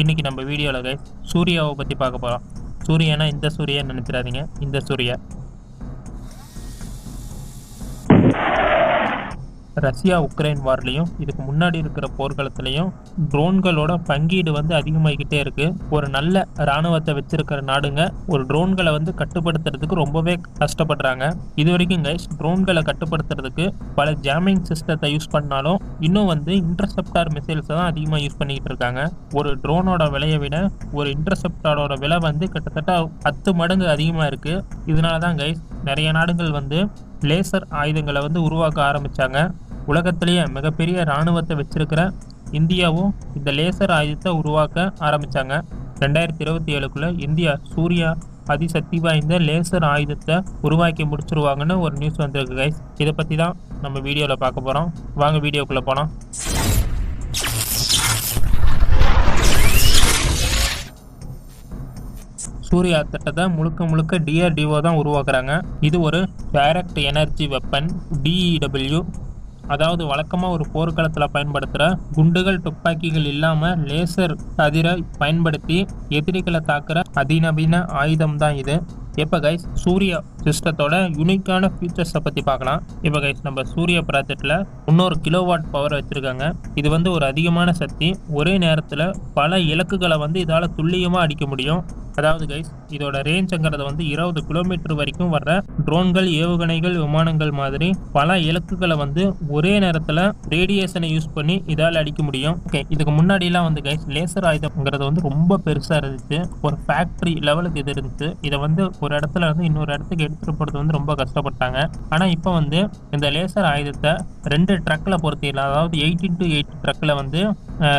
இன்றைக்கி நம்ம வீடியோவில் சூர்யாவை பற்றி பார்க்க போகிறோம் சூரியனா இந்த சூர்யா நினைச்சிடாதீங்க. இந்த சூர்யா. ரஷ்யா உக்ரைன் வார்லையும் இதுக்கு முன்னாடி இருக்கிற போர்க்களத்துலையும் ட்ரோன்களோட பங்கீடு வந்து அதிகமாகிக்கிட்டே இருக்கு. ஒரு நல்ல இராணுவத்தை வச்சிருக்கிற நாடுங்க ஒரு ட்ரோன்களை வந்து கட்டுப்படுத்துறதுக்கு ரொம்பவே கஷ்டப்படுறாங்க. இது வரைக்கும் கைஸ் ட்ரோன்களை கட்டுப்படுத்துறதுக்கு பல ஜாமிங் சிஸ்டத்தை யூஸ் பண்ணாலும் இன்னும் வந்து இன்டர்செப்டார் மிசைல்ஸை தான் அதிகமாக யூஸ் பண்ணிக்கிட்டு இருக்காங்க. ஒரு ட்ரோனோட விலையை விட ஒரு இன்டர்செப்டாரோட விலை வந்து கிட்டத்தட்ட பத்து மடங்கு அதிகமாக இருக்கு. இதனால தான் கைஸ் நிறைய நாடுகள் வந்து லேசர் ஆயுதங்களை வந்து உருவாக்க ஆரம்பித்தாங்க உலகத்திலேயே மிகப்பெரிய இராணுவத்தை வச்சிருக்கிற இந்தியாவும் இந்த லேசர் ஆயுதத்தை உருவாக்க ஆரம்பித்தாங்க ரெண்டாயிரத்தி இருபத்தி ஏழுக்குள்ளே இந்தியா சூர்யா அதிசக்தி வாய்ந்த லேசர் ஆயுதத்தை உருவாக்கி முடிச்சிருவாங்கன்னு ஒரு நியூஸ் வந்திருக்கு கைஸ் இதை பற்றி தான் நம்ம வீடியோவில் பார்க்க போகிறோம் வாங்க வீடியோக்குள்ளே போனோம் சூர்யா திட்டத்தை முழுக்க முழுக்க டிஆர்டிஓ தான் உருவாக்குறாங்க. இது ஒரு டைரக்ட் எனர்ஜி வெப்பன் டிஇடபிள்யூ அதாவது வழக்கமாக ஒரு போர்க்களத்தில் பயன்படுத்துகிற குண்டுகள் துப்பாக்கிகள் இல்லாமல் லேசர் கதிரை பயன்படுத்தி எதிரிகளை தாக்குற அதிநவீன ஆயுதம் தான் இது. இப்போ கைஸ் சூர்யா சிஸ்டத்தோட யூனிக்கான ஃபீச்சர்ஸை பற்றி பார்க்கலாம். இப்போ கைஸ் நம்ம சூரிய ப்ராஜெக்டில் இன்னொரு கிலோவாட் பவர் வச்சுருக்காங்க. இது வந்து ஒரு அதிகமான சக்தி. ஒரே நேரத்தில் பல இலக்குகளை வந்து இதால் துல்லியமாக அடிக்க முடியும். அதாவது கைஸ் இதோட ரேஞ்சுங்கிறது வந்து இருபது கிலோமீட்டர் வரைக்கும் வர்ற ட்ரோன்கள் ஏவுகணைகள் விமானங்கள் மாதிரி பல இலக்குகளை வந்து ஒரே நேரத்தில் ரேடியேஷனை யூஸ் பண்ணி இதால் அடிக்க முடியும். ஓகே இதுக்கு முன்னாடிலாம் வந்து கைஸ் லேசர் ஆயுதம்ங்கிறது வந்து ரொம்ப பெருசாக இருந்துச்சு. ஒரு ஃபேக்ட்ரி லெவலுக்கு இது இருந்துச்சு. இதை வந்து ஒரு இடத்துல இருந்து இன்னொரு இடத்துக்கு எடுத்துகிட்டு போகிறது வந்து ரொம்ப கஷ்டப்பட்டாங்க. ஆனால் இப்போ வந்து இந்த லேசர் ஆயுதத்தை ரெண்டு ட்ரக்கில் பொருத்திடலாம். அதாவது எயிட் இன்ட்டு எயிட் ட்ரக்கில் வந்து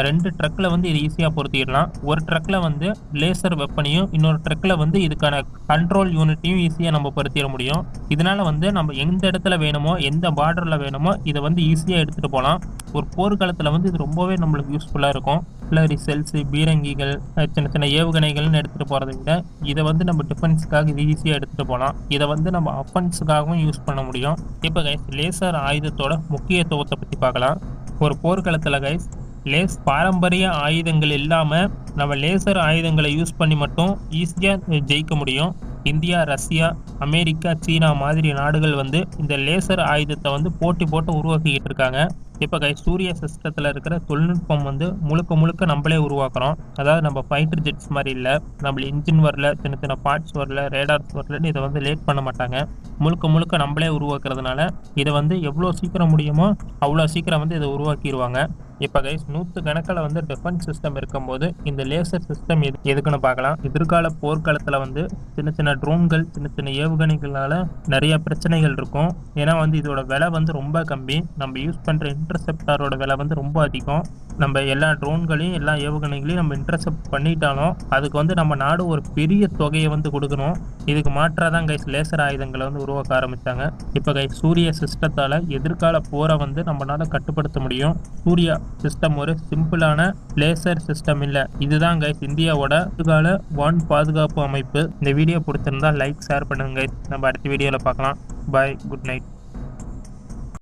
ரெண்டு ட்ரக்கில் வந்து இது ஈஸியாக பொருத்திடலாம். ஒரு ட்ரக்கில் வந்து லேசர் வெப்பனையும் இன்னொரு ட்ரக்கில் வந்து இதுக்கான கண்ட்ரோல் யூனிட்டையும் ஈஸியாக நம்ம பொருத்திட முடியும். இதனால் வந்து நம்ம எந்த இடத்துல வேணுமோ எந்த பார்டரில் வேணுமோ இதை வந்து ஈஸியாக எடுத்துகிட்டு போகலாம் ஒரு போர்க்காலத்தில் வந்து இது ரொம்பவே நம்மளுக்கு யூஸ்ஃபுல்லாக இருக்கும். பிளரி செல்ஸ் பீரங்கிகள் சின்ன சின்ன ஏவுகணைகள்னு எடுத்துகிட்டு போகிறத விட இதை வந்து நம்ம டிஃபென்ஸுக்காக இது ஈஸியாக எடுத்துகிட்டு போகலாம் இதை வந்து நம்ம அஃபென்ஸுக்காகவும் யூஸ் பண்ண முடியும். இப்போ கைஸ் லேசர் ஆயுதத்தோட முக்கியத்துவத்தை பற்றி பார்க்கலாம். ஒரு போர்க்களத்தில் கைஸ் லேஸ் பாரம்பரிய ஆயுதங்கள் இல்லாமல் நம்ம லேசர் ஆயுதங்களை யூஸ் பண்ணி மட்டும் ஈஸியாக ஜெயிக்க முடியும். இந்தியா ரஷ்யா அமெரிக்கா சீனா மாதிரி நாடுகள் வந்து இந்த லேசர் ஆயுதத்தை வந்து போட்டி போட்டு உருவாக்கிக்கிட்டு இருக்காங்க. இப்போ கை சூரிய சிஸ்டத்தில் இருக்கிற தொழில்நுட்பம் வந்து முழுக்க முழுக்க நம்மளே உருவாக்குறோம். அதாவது நம்ம ஃபைட்டர் ஜெட்ஸ் மாதிரி இல்லை நம்ம இன்ஜின் வரல சின்ன சின்ன பார்ட்ஸ் வரல ரேடார்ஸ் வரலன்னு இதை வந்து லேட் பண்ண மாட்டாங்க. முழுக்க முழுக்க நம்மளே உருவாக்குறதுனால இதை வந்து எவ்வளோ சீக்கிரம் முடியுமோ அவ்வளோ சீக்கிரம் வந்து இதை உருவாக்கிடுவாங்க இப்போ கைஸ் நூற்று கணக்கில் வந்து டிஃபென்ஸ் சிஸ்டம் இருக்கும்போது இந்த லேசர் சிஸ்டம் எது எதுக்குன்னு பார்க்கலாம். எதிர்கால போர்க்காலத்தில் வந்து சின்ன சின்ன ட்ரோன்கள் சின்ன சின்ன ஏவுகணைகளால் நிறைய பிரச்சனைகள் இருக்கும். ஏன்னா வந்து இதோட விலை வந்து ரொம்ப கம்மி. நம்ம யூஸ் பண்ணுற இன்டர்செப்டாரோட விலை வந்து ரொம்ப அதிகம். நம்ம எல்லா ட்ரோன்களையும் எல்லா ஏவுகணைகளையும் நம்ம இன்டர்செப்ட் பண்ணிட்டாலும் அதுக்கு வந்து நம்ம நாடு ஒரு பெரிய தொகையை வந்து கொடுக்கணும். இதுக்கு மாற்றாக தான் கைஸ் லேசர் ஆயுதங்களை வந்து உருவாக்க ஆரம்பித்தாங்க இப்போ கைஸ் சூரிய சிஸ்டத்தால் எதிர்கால போரை வந்து நம்மளால கட்டுப்படுத்த முடியும். சூர்யா சிஸ்டம் ஒரு சிம்பிளான பிளேசர் சிஸ்டம் இல்லை. இதுதான் கைஸ் இந்தியாவோட கால வான் பாதுகாப்பு அமைப்பு. இந்த வீடியோ பிடிச்சிருந்தா லைக் ஷேர் பண்ணுங்க நம்ம அடுத்த வீடியோவில் பார்க்கலாம். Bye good night